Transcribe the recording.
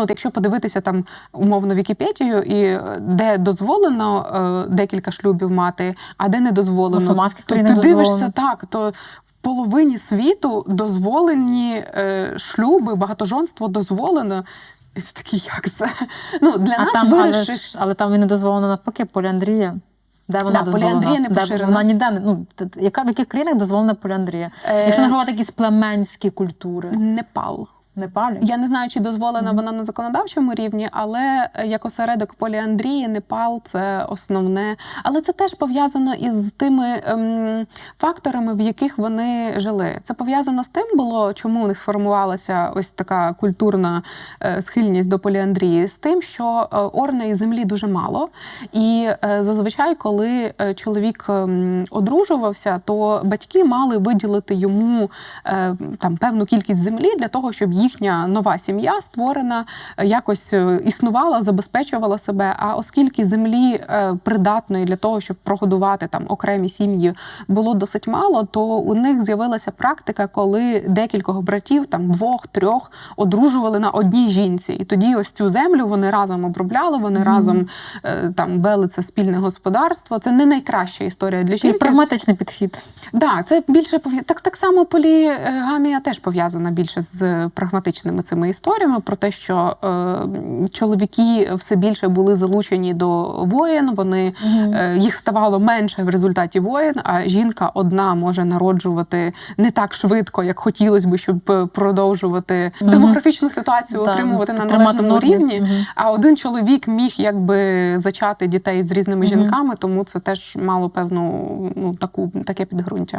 Ну, от якщо подивитися там умовно Вікіпедію, і е, де дозволено е, декілька шлюбів мати, а де не дозволено, Мусульманських то країнах ти дивишся так, то в половині світу дозволені е, шлюби, багатожонство дозволено. І ти такий, як це? Ну, для А нас там, але, вирішив. ж- але там і не дозволено навпаки поліандрія. Де вона Да, дозволена? поліандрія не поширена. Вона ніде не ну яка в яких країнах дозволена поліандрія? Е, Якщо не говорити якісь племенські культури, Непал. Непалі? Я не знаю, чи дозволена вона на законодавчому рівні, але е, як осередок поліандрії, Непал це основне. Але це теж пов'язано із тими ем, факторами, в яких вони жили. Це пов'язано з тим було, чому у них сформувалася ось така культурна е, схильність до поліандрії, з тим, що е, орної землі дуже мало. І е, зазвичай, коли е, чоловік ем, одружувався, то батьки мали виділити йому е, там певну кількість землі для того, щоб їхня нова сім'я створена е, якось е, існувала, забезпечувала себе. А оскільки землі е, придатної для того, щоб прогодувати там окремі сім'ї, було досить мало, то у них з'явилася практика, коли декількох братів, там двох, трьох, одружували на одній жінці. І тоді ось цю землю вони разом обробляли, вони разом е, там вели це спільне господарство. Це не найкраща історія для І жінки. прагматичний підхід. Да, це більше так, так само полігамія теж пов'язана більше з прагматичними цими історіями про те, що е, чоловіки все більше були залучені до воєн. Вони е, їх ставало менше в результаті воєн, а жінка одна може народжувати не так швидко, як хотілося би, щоб е, продовжувати демографічну ситуацію Да, отримувати на належному рівні. Мгм. А один чоловік міг якби зачати дітей з різними жінками, тому це теж мало певну ну таку таке підґрунтя.